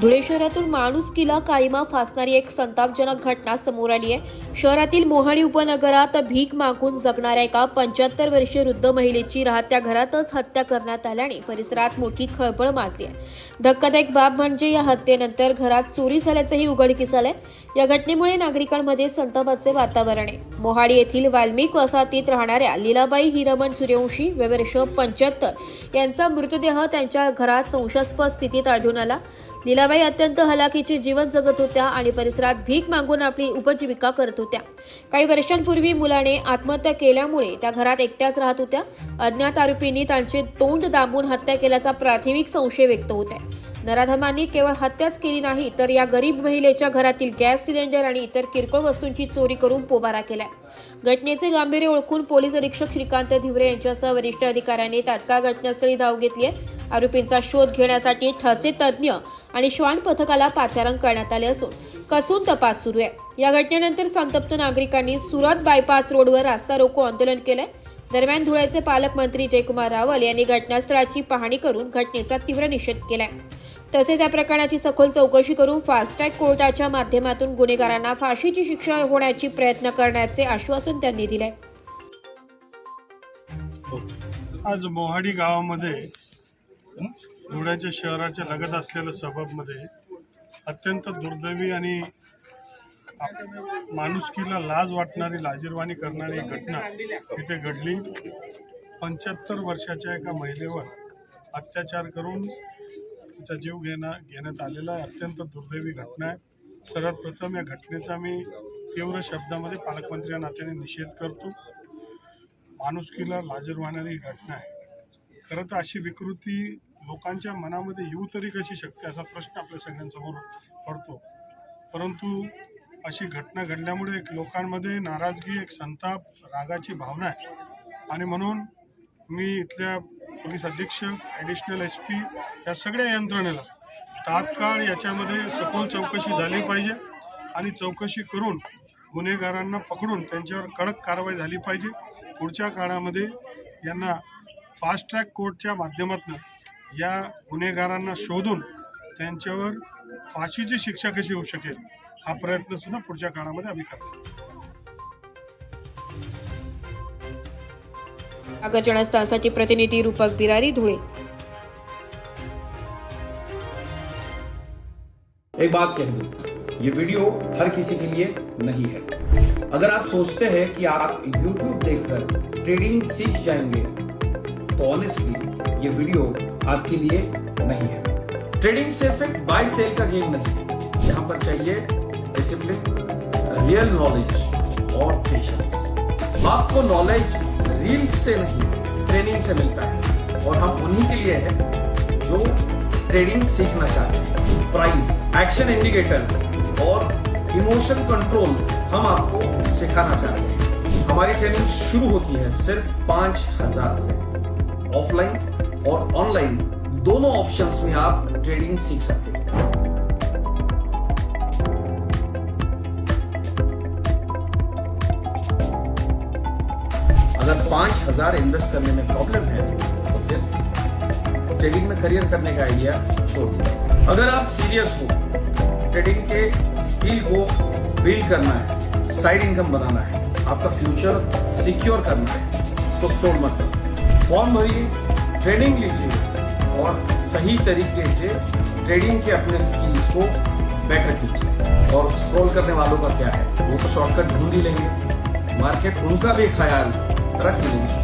धुळे शहरातून माणुसकीला काळीमा फासणारी एक संतापजनक घटना समोर आली आहे. शहरातील मोहाडी उपनगरात भीक मागून जगणाऱ्या एका पंच्याहत्तर वर्षीय वृद्ध महिलेची राहत्या घरातच हत्या करण्यात आल्याने परिसरात मोठी खळबळ माजली आहे. धक्कादायक बाब म्हणजे या हत्येनंतर घरात चोरी झाल्याचंही उघडकीस आलंय. या घटनेमुळे नागरिकांमध्ये संतापाचे वातावरण आहे. मोहाडी येथील वाल्मिक वसाहतीत राहणाऱ्या लीलाबाई हिरमन सूर्यवंशी वर्ष पंच्याहत्तर यांचा मृतदेह त्यांच्या घरात संशयास्पद स्थितीत आढळून आला. लीलाबाई अत्यंत हलाखीचे जीवन जगत होत्या आणि परिसरात भीक मागून आपली उपजीविका करत होत्या. काही वर्षांपूर्वी मुलाने आत्महत्या केल्यामुळे त्या घरात एकट्याच राहत होत्या. अज्ञात आरोपींनी त्यांचे तोंड दाबून हत्या केल्याचा प्राथमिक संशय व्यक्त होत आहे नराधमांनी केवळ हत्याच केली नाही तर या गरीब महिलेच्या घरातील गॅस सिलेंडर आणि इतर किरकोळ वस्तूंची चोरी करून पोबारा केलाय. घटनेचे गांभीर्य ओळखून पोलीस अधीक्षक श्रीकांत धिवरे यांच्यासह वरिष्ठ अधिकाऱ्यांनी तात्काळ घटनास्थळी धाव घेतली आहे आरोपींचा शोध घेण्यासाठी ठसे तज्ज्ञ आणि श्वान पथकाला पाचारण करण्यात आले असून कसून तपास सुरू आहे. या घटनेनंतर संतप्त नागरिकांनी सुरत बायपास रोडवर रास्ता रोको आंदोलन केलंय. दरम्यान धुळ्याचे पालकमंत्री जयकुमार रावल यांनी घटनास्थळाची पाहणी करून घटनेचा तीव्र निषेध केलाय. तसेच या प्रकरणाची सखोल चौकशी करून फास्ट ट्रॅक कोर्टाच्या माध्यमातून गुन्हेगारांना फाशीची शिक्षा होण्याची प्रयत्न करण्याचे आश्वासन त्यांनी दिले आज मोहाडी गावामध्ये धुळ्याच्या शहराच्या लगत असलेल्या सबबमध्ये अत्यंत दुर्दैवी आणि आप- माणुसकीला लाज वाटणारी लाजीरवाणी करणारी घटना तिथे घडली. पंच्याहत्तर वर्षाच्या एका महिलेवर अत्याचार करून तिचा जीव घेणं घेण्यात आलेला आहे. अत्यंत दुर्दैवी घटना आहे. सर्वात प्रथम या घटनेचा मी तीव्र शब्दामध्ये पालकमंत्री या नात्याने निषेध करतो. माणुसकीला लाजीरवाणारी ही घटना आहे. खरं तर अशी विकृती लोकांच्या मनामध्ये येऊ तरी कशी शकते असा प्रश्न आपल्या सगळ्यांसमोर पडतो. परंतु अशी घटना घडल्यामुळे एक लोकांमध्ये नाराजगी एक संताप रागाची भावना आहे. आणि म्हणून मी इथल्या पोलीस अधीक्षक ॲडिशनल एस पी या सगळ्या यंत्रणेला तात्काळ याच्यामध्ये सखोल चौकशी झाली पाहिजे आणि चौकशी करून गुन्हेगारांना पकडून त्यांच्यावर कडक कारवाई झाली पाहिजे. पुढच्या काळामध्ये यांना फास्ट ट्रॅक कोर्टच्या माध्यमातून या गुन्हेगारांना शोधून त्यांच्यावर फाशीची शिक्षा कशी होऊ शकेल हा प्रयत्न सुद्धा पुढच्या काळामध्ये आम्ही करतो आगरजनस्थानसाठी प्रतिनिधी रूपक बिरारी धुळे. एक बात कह दूं ये वीडियो हर किसी के लिए नहीं है। अगर आप सोचते हैं कि आप YouTube देखकर ट्रेडिंग सीख जाएंगे तो ऑनेस्टली ये वीडियो आपके लिए नहीं है। ट्रेडिंग सिर्फ़ एक बाय सेल का गेम नहीं है। यहाँ पर चाहिए डिसिप्लिन रियल नॉलेज और पेशेंस आपको नॉलेज रील्स से नहीं ट्रेनिंग से मिलता है। और हम उन्हीं के लिए हैं जो ट्रेडिंग सीखना चाहते हैं। प्राइस एक्शन इंडिकेटर और इमोशन कंट्रोल हम आपको सिखाना चाहते हैं। हमारी ट्रेनिंग शुरू होती है सिर्फ़ पाँच हज़ार से। ऑफलाइन और ऑनलाइन दोनों ऑप्शंस में आप ट्रेडिंग सीख सकते हैं। अगर पाँच हज़ार इन्वेस्ट करने में प्रॉब्लम है तो फिर ट्रेडिंग में करियर करने का आइडिया छोड़ दो। अगर आप सीरियस हो ट्रेडिंग के स्किल को बिल्ड करना है साइड इनकम बनाना है, आपका फ्यूचर सिक्योर करना है तो स्टोर मत फॉर्म भरिए ट्रेनिंग लीजिए और सही तरीके से ट्रेडिंग के अपने स्किल्स को बेटर कीजिए और स्क्रॉल करने वालों का क्या है? वो तो शॉर्टकट ढूंढ ही लेंगे। मार्केट उनका भी ख्याल रख लेंगे